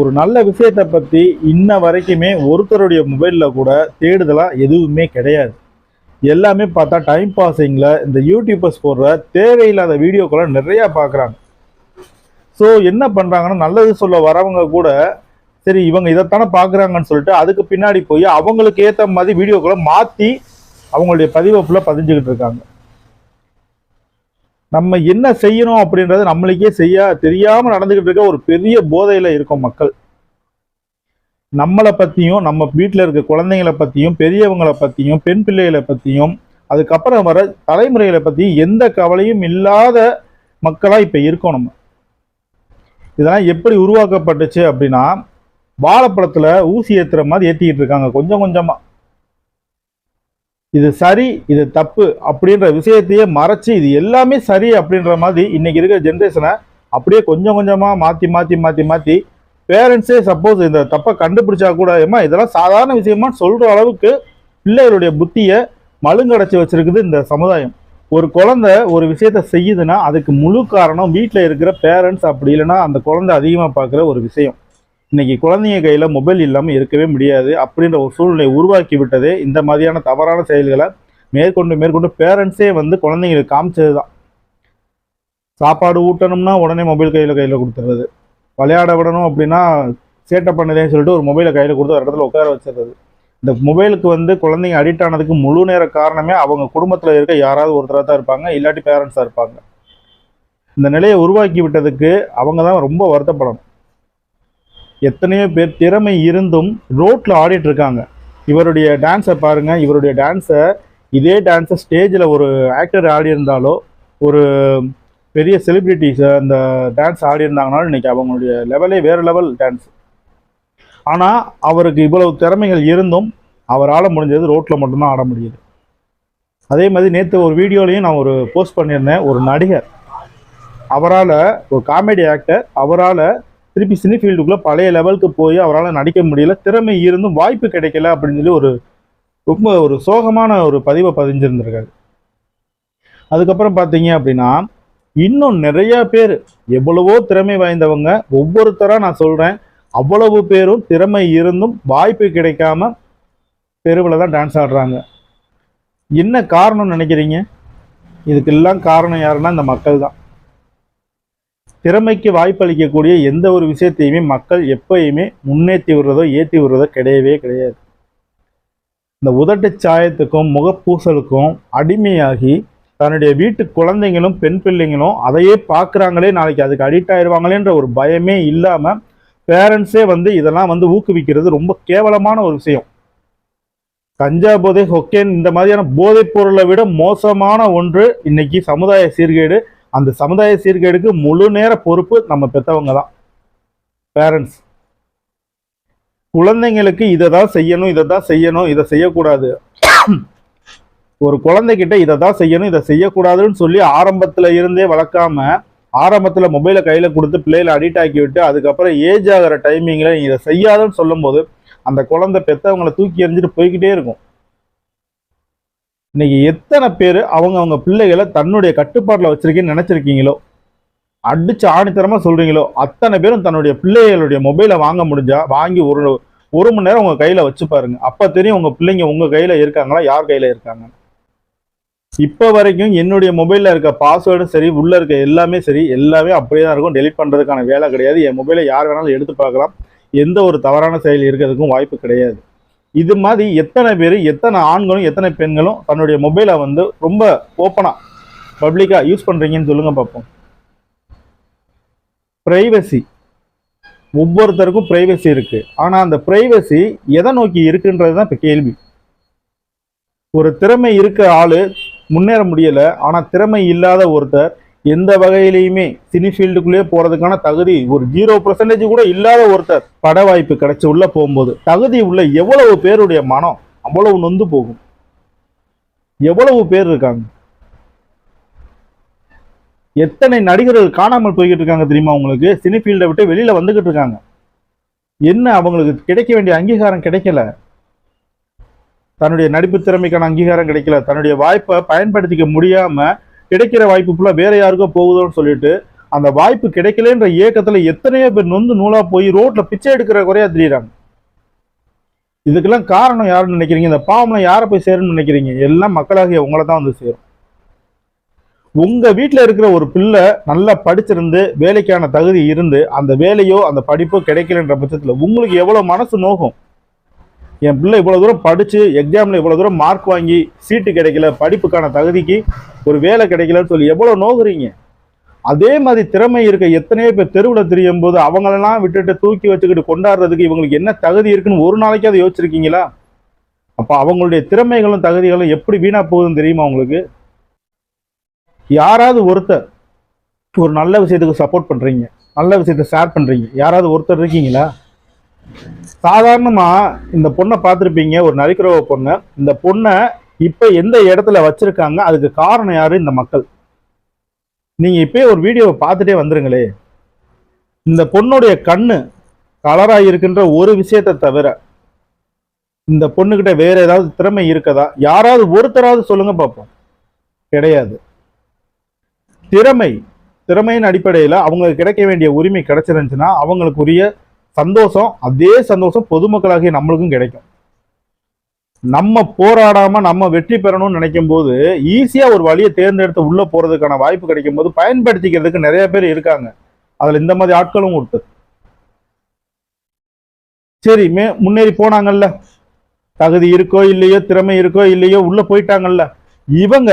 ஒரு நல்ல விஷயத்தை பற்றி இன்ன வரைக்குமே ஒருத்தருடைய மொபைலில் கூட தேடுதலாக எதுவுமே கிடையாது. எல்லாமே பார்த்தா டைம் பாஸிங்கில் இந்த யூடியூபர்ஸ் போடுற தேவையில்லாத வீடியோக்களை நிறையா பார்க்குறாங்க. ஸோ என்ன பண்ணுறாங்கன்னா நல்லது சொல்ல வரவங்க கூட சரி இவங்க இதைத்தானே பார்க்குறாங்கன்னு சொல்லிட்டு அதுக்கு பின்னாடி போய் அவங்களுக்கு ஏற்ற மாதிரி வீடியோக்களை மாற்றி அவங்களுடைய பதிவை ஃபுல்லாக பதிஞ்சுக்கிட்டு இருக்காங்க. நம்ம என்ன செய்யணும் அப்படின்றது நம்மளுக்கே செய்ய தெரியாம நடந்துக்கிட்டு இருக்க ஒரு பெரிய போதையில் இருக்கும் மக்கள். நம்மளை பற்றியும் நம்ம வீட்டில் இருக்க குழந்தைங்களை பத்தியும் பெரியவங்களை பத்தியும் பெண் பிள்ளைகளை பற்றியும் அதுக்கப்புறம் வர தலைமுறைகளை பற்றி எந்த கவலையும் இல்லாத மக்களாக இப்போ இருக்கோம் நம்ம. இதெல்லாம் எப்படி உருவாக்கப்பட்டுச்சு அப்படின்னா வாழைப்பழத்துல ஊசி ஏற்றுற மாதிரி ஏற்றிக்கிட்டு இருக்காங்க கொஞ்சம் கொஞ்சமாக இது சரி இது தப்பு அப்படின்ற விஷயத்தையே மறைச்சு இது எல்லாமே சரி அப்படின்ற மாதிரி இன்னைக்கு இருக்கிற ஜென்ரேஷனை அப்படியே கொஞ்சம் கொஞ்சமாக மாற்றி மாற்றி மாற்றி மாற்றி பேரண்ட்ஸே சப்போஸ் இந்த தப்பை கண்டுபிடிச்சா கூட ஏமா இதெல்லாம் சாதாரண விஷயமா சொல்கிற அளவுக்கு பிள்ளைகளுடைய புத்தியை மழுங்கடைச்சி வச்சிருக்குது இந்த சமுதாயம். ஒரு குழந்தை ஒரு விஷயத்த செய்யுதுன்னா அதுக்கு முழு காரணம் வீட்டில் இருக்கிற பேரண்ட்ஸ் அப்படி இல்லைன்னா அந்த குழந்தை அதிகமாக பார்க்குற ஒரு விஷயம். இன்னைக்கு குழந்தைங்க கையில் மொபைல் இல்லாமல் இருக்கவே முடியாது அப்படின்ற ஒரு சூழ்நிலையை உருவாக்கி விட்டதே இந்த மாதிரியான தவறான செயல்களை மேற்கொண்டு மேற்கொண்டு பேரண்ட்ஸே வந்து குழந்தைங்களுக்கு காமிச்சது தான் சாப்பாடு ஊட்டணும்னா உடனே மொபைல் கையில் கையில் கொடுத்துறது. விளையாட விடணும் அப்படின்னா சேட்டை பண்ணுதேன்னு சொல்லிட்டு ஒரு மொபைலை கையில் கொடுத்து ஒரு இடத்துல உட்கார வச்சிடுறது இந்த மொபைலுக்கு வந்து குழந்தைங்க அடிக்ட் ஆனதுக்கு முழு நேர காரணமே அவங்க குடும்பத்தில் இருக்க யாராவது ஒருத்தராக தான் இருப்பாங்க இல்லாட்டி பேரண்ட்ஸாக இருப்பாங்க. இந்த நிலையை உருவாக்கி விட்டதுக்கு அவங்க தான் ரொம்ப வருத்தப்படணும். எத்தனையோ பேர் திறமை இருந்தும் ரோட்டில் ஆடிட்டு இருக்காங்க. இவருடைய டான்ஸை பாருங்க இவருடைய டான்ஸை இதே டான்ஸை ஸ்டேஜில் ஒரு ஆக்டர் ஆடி இருந்தாலோ ஒரு பெரிய செலிபிரிட்டிஸ் அந்த டான்ஸ் ஆடி இருந்தாங்கனாலும் அவங்களுடைய லெவலே வேறு லெவல் டான்ஸ் ஆனால் அவருக்கு இவ்வளவு திறமைகள் இருந்தும் அவரால் முடிஞ்சது ரோட்டில் மட்டும்தான் ஆட முடியுது. அதே மாதிரி நேற்று ஒரு வீடியோலையும் நான் ஒரு போஸ்ட் பண்ணியிருந்தேன். ஒரு நடிகர் அவரால் ஒரு காமெடி ஆக்டர் அவரால் திருப்பி சினி ஃபீல்டுக்குள்ளே பழைய லெவலுக்கு போய் அவரால் நடிக்க முடியல. திறமை இருந்தும் வாய்ப்பு கிடைக்கல அப்படின்னு சொல்லி ஒரு ரொம்ப ஒரு சோகமான ஒரு பதிவை பதிஞ்சிருந்திருக்காரு. அதுக்கப்புறம் பார்த்தீங்க அப்படின்னா இன்னும் நிறைய பேர் எவ்வளவோ திறமை வாய்ந்தவங்க ஒவ்வொருத்தராக நான் சொல்கிறேன் அவ்வளவு பேரும் திறமை இருந்தும் வாய்ப்பு கிடைக்காம தெருவில் தான் டான்ஸ் ஆடுறாங்க. என்ன காரணம் நினைக்கிறீங்க? இதுக்கெல்லாம் காரணம் யாருன்னா இந்த மக்கள் தான். திறமைக்கு வாய்ப்பளிக்கக்கூடிய எந்த ஒரு விஷயத்தையுமே மக்கள் எப்பயுமே முன்னேற்றி விடுறதோ ஏற்றி விடுறதோ கிடையவே கிடையாது. இந்த உதட்டு சாயத்துக்கும் முகப்பூசலுக்கும் அடிமையாகி தன்னுடைய வீட்டு குழந்தைங்களும் பெண் பிள்ளைங்களும் அதையே பார்க்குறாங்களே நாளைக்கு அதுக்கு அடிக்ட் ஆயிடுவாங்களேன்ற ஒரு பயமே இல்லாமல் பேரண்ட்ஸே வந்து இதெல்லாம் வந்து ஊக்குவிக்கிறது ரொம்ப கேவலமான ஒரு விஷயம். கஞ்சா போதை ஹொக்கேன் இந்த மாதிரியான போதைப் பொருளை விட மோசமான ஒன்று இன்னைக்கு சமுதாய சீர்கேடு. அந்த சமுதாய சீர்கேடுக்கு முழு நேர பொறுப்பு நம்ம பெற்றவங்க தான். பேரண்ட்ஸ் குழந்தைங்களுக்கு இதை தான் செய்யணும் இதை தான் செய்யணும் இதை செய்யக்கூடாது. ஒரு குழந்தைகிட்ட இதை தான் செய்யணும் இதை செய்யக்கூடாதுன்னு சொல்லி ஆரம்பத்துல இருந்தே வளர்க்காம ஆரம்பத்துல மொபைலை கையில் கொடுத்து பிள்ளைகளை அடிக்ட் ஆக்கி விட்டு அதுக்கப்புறம் ஏஜ் ஆகிற டைமிங்கில் நீங்கள் இதை செய்யாதுன்னு சொல்லும்போது அந்த குழந்தை பெற்றவங்களை தூக்கி எறிஞ்சிட்டு போய்கிட்டே இருக்கும். இன்னைக்கு எத்தனை பேர் அவங்க அவங்க பிள்ளைகளை தன்னுடைய கட்டுப்பாட்டில் வச்சிருக்கேன்னு நினச்சிருக்கீங்களோ? அடிச்சு ஆணித்தரமாக சொல்கிறீங்களோ அத்தனை பேரும் தன்னுடைய பிள்ளைகளுடைய மொபைலை வாங்க முடிஞ்சா வாங்கி ஒரு ஒரு மணி நேரம் உங்கள் கையில் வச்சு பாருங்க. அப்போ தெரியும் உங்கள் பிள்ளைங்க உங்கள் கையில் இருக்காங்களா யார் கையில் இருக்காங்க இப்போ வரைக்கும் என்னுடைய மொபைலில் இருக்க பாஸ்வேர்டும் சரி உள்ளே இருக்க எல்லாமே சரி எல்லாமே அப்படியே தான் இருக்கும். டெலிட் பண்ணுறதுக்கான வேலை கிடையாது. என் மொபைலை யார் வேணாலும் எடுத்து பார்க்கலாம். எந்த ஒரு தவறான செயல் இருக்கிறதுக்கும் வாய்ப்பு கிடையாது. இது மாதிரி எத்தனை பேர் எத்தனை ஆண்களும் எத்தனை பெண்களும் தன்னுடைய மொபைலை வந்து ரொம்ப ஓப்பனாக பப்ளிக்காக யூஸ் பண்ணுறீங்கன்னு சொல்லுங்க பார்ப்போம் ப்ரைவசி ஒவ்வொருத்தருக்கும் ப்ரைவசி இருக்கு. ஆனால் அந்த ப்ரைவசி எதை நோக்கி இருக்குன்றது தான் இப்போ கேள்வி. ஒரு திறமை இருக்க ஆள் முன்னேற முடியல ஆனால் திறமை இல்லாத ஒருத்தர் எந்த வகையிலையுமே சினி ஃபீல்டுக்குள்ளேயே போறதுக்கான தகுதி ஒரு ஜீரோ பர்சன்டேஜ் கூட இல்லாத ஒருத்தர் பட வாய்ப்பு கிடைச்சி உள்ள போகும்போது தகுதி உள்ள எவ்வளவு பேருடைய மனம் அவ்வளவு நொந்து போகும். எவ்வளவு பேர் இருக்காங்க? எத்தனை நடிகர்கள் காணாமல் போய்கிட்டு இருக்காங்க தெரியுமா உங்களுக்கு? சினி ஃபீல்டை விட்டு வெளியில வந்துகிட்டு இருக்காங்க. என்ன அவங்களுக்கு கிடைக்க வேண்டிய அங்கீகாரம் கிடைக்கல? தன்னுடைய நடிப்பு திறமைக்கான அங்கீகாரம் கிடைக்கல. தன்னுடைய வாய்ப்பை பயன்படுத்திக்க முடியாமல் கிடைக்கிற வாய்ப்பு ஃபுல்லாக வேற யாருக்கோ போகுதோன்னு சொல்லிட்டு அந்த வாய்ப்பு கிடைக்கலன்ற இயக்கத்தில் எத்தனையோ பேர் நொந்து நூலாக போய் ரோட்டில் பிச்சை எடுக்கிற குறையா தெரியுறாங்க. இதுக்கெல்லாம் காரணம் யாருன்னு நினைக்கிறீங்க? இந்த பாவம்லாம் யாரை போய் சேரும்னு நினைக்கிறீங்க? எல்லாம் மக்களாகிய உங்களை தான் வந்து சேரும். உங்கள் வீட்டில் இருக்கிற ஒரு பிள்ளை நல்லா படிச்சிருந்து வேலைக்கான தகுதி இருந்து அந்த வேலையோ அந்த படிப்போ கிடைக்கலன்ற பட்சத்தில் உங்களுக்கு எவ்வளோ மனசு நோகும்? என் பிள்ளை இவ்வளோ தூரம் படித்து எக்ஸாமில் இவ்வளோ தூரம் மார்க் வாங்கி சீட்டு கிடைக்கல படிப்புக்கான தகுதிக்கு ஒரு வேலை கிடைக்கலன்னு சொல்லி எவ்வளோ நோகுறீங்க? அதே மாதிரி திறமை இருக்க எத்தனையோ பேர் தெருவில் திரியும் போது அவங்களெல்லாம் விட்டுட்டு தூக்கி வச்சுக்கிட்டு கொண்டாடுறதுக்கு இவங்களுக்கு என்ன தகுதி இருக்குன்னு ஒரு நாளைக்கு அதை யோசிச்சிருக்கீங்களா? அப்போ அவங்களுடைய திறமைகளும் தகுதிகளும் எப்படி வீணா போகுதுன்னு தெரியுமா உங்களுக்கு? யாராவது ஒருத்தர் ஒரு நல்ல விஷயத்துக்கு சப்போர்ட் பண்ணுறீங்க நல்ல விஷயத்த ஷேர் பண்ணுறீங்க யாராவது ஒருத்தர் இருக்கீங்களா? சாதாரணமாக இந்த பொண்ணை பார்த்துருப்பீங்க ஒரு நரிக்கிறவ பொண்ணை. இந்த பொண்ணை இப்போ எந்த இடத்துல வச்சுருக்காங்க அதுக்கு காரணம் யார்? இந்த மக்கள். நீங்கள் இப்போயே ஒரு வீடியோவை பார்த்துட்டே வந்துருங்களே. இந்த பொண்ணுடைய கண்ணு கலராக இருக்கின்ற ஒரு விஷயத்தை தவிர இந்த பொண்ணுக்கிட்ட வேற ஏதாவது திறமை இருக்கதா? யாராவது ஒருத்தராவது சொல்லுங்க பார்ப்போம். கிடையாது. திறமை. திறமையின் அடிப்படையில் அவங்களுக்கு கிடைக்க வேண்டிய உரிமை கிடைச்சிருந்துச்சுன்னா அவங்களுக்குரிய சந்தோஷம் அதே சந்தோஷம் பொதுமக்களாகிய நம்மளுக்கும் கிடைக்கும். நம்ம போராடாம நம்ம வெற்றி பெறணும்னு நினைக்கும் போது ஈஸியா ஒரு வழியை தேர்ந்தெடுத்து உள்ள போறதுக்கான வாய்ப்பு கிடைக்கும் போது பயன்படுத்திக்கிறதுக்கு நிறைய பேர் இருக்காங்க. அதுல இந்த மாதிரி ஆட்களும் கொடுத்து சரி மே முன்னேறி போனாங்கல்ல. தகுதி இருக்கோ இல்லையோ திறமை இருக்கோ இல்லையோ உள்ள போயிட்டாங்கல்ல. இவங்க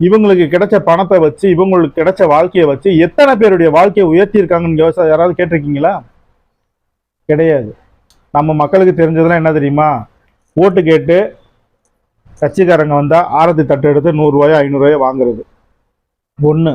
இவங்களுக்கு கிடைச்ச பணத்தை வச்சு இவங்களுக்கு கிடைச்ச வாழ்க்கையை வச்சு எத்தனை பேருடைய வாழ்க்கையை உயர்த்தி இருக்காங்கன்னு யாராவது கேட்டிருக்கீங்களா? கிடையாது. நம்ம மக்களுக்கு தெரிஞ்சதெல்லாம் என்ன தெரியுமா? ஓட்டு கேட்டு கட்சிக்காரங்க வந்தால் ஆரத்தி தட்டு எடுத்து நூறுரூவாயோ ஐநூறுரூவாயோ வாங்குறது. ஒன்று